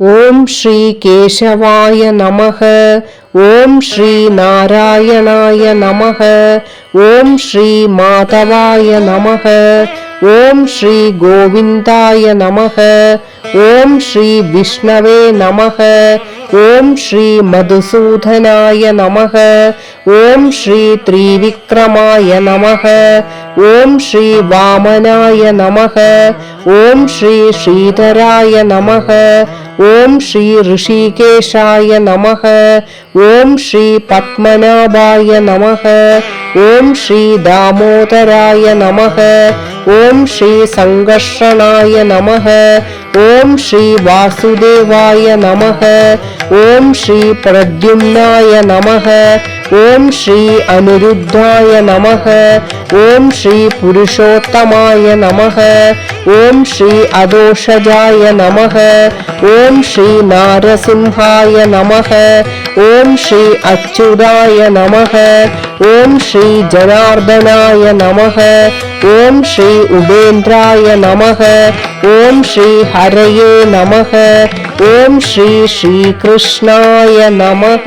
ஓம் ஸ்ரீ கேசவாய நமக ஓம் ஸ்ரீ நாராயணாய நமக ஓம் ஸ்ரீ மாதவாய நமக ஓம் ஸ்ரீ கோவிந்தாய நமக ஓம் ஸ்ரீ விஷ்ணவே நமக ஓம் ஸ்ரீ மதுசூதனாய நமக ஓம் ஸ்ரீ த்ரிவிக்ரமாய நமக. ஓம் ஸ்ரீ வாமனாய நமக. ஓம் ஸ்ரீ ஸ்ரீதராய நமக. ஓம் ஸ்ரீ ரிஷிகேஷாய நமக. ஓம் ஸ்ரீ பத்மநாபாய நமக. ஓம் ஸ்ரீ தாமோதராய நமக. ஓம் ஸ்ரீ சங்கர்ஷனாய நமக. ஓம் ஸ்ரீ வாசுதேவாய நமக. ஓம் ஸ்ரீ பிரத்யும்னாய நமக. ஓம் ஸ்ரீ அனிருத்தாய நமக. ஓம் ஸ்ரீ புருஷோத்தமாய நமக. ஓம் ஸ்ரீ அதோஷஜாய நமக. ஓம் ஸ்ரீ நாரசிம்ஹாய நமக. ஓம் ஸ்ரீ அச்சுதாய நமக. ஓம் ஸ்ரீ ஜனார்தனாய நமக. ஓம் ஸ்ரீ உபேந்திராய நமக. ஓம் ஸ்ரீ ஹரையே நமக. ஓம் ஸ்ரீ ஸ்ரீகிருஷ்ணாய நமக.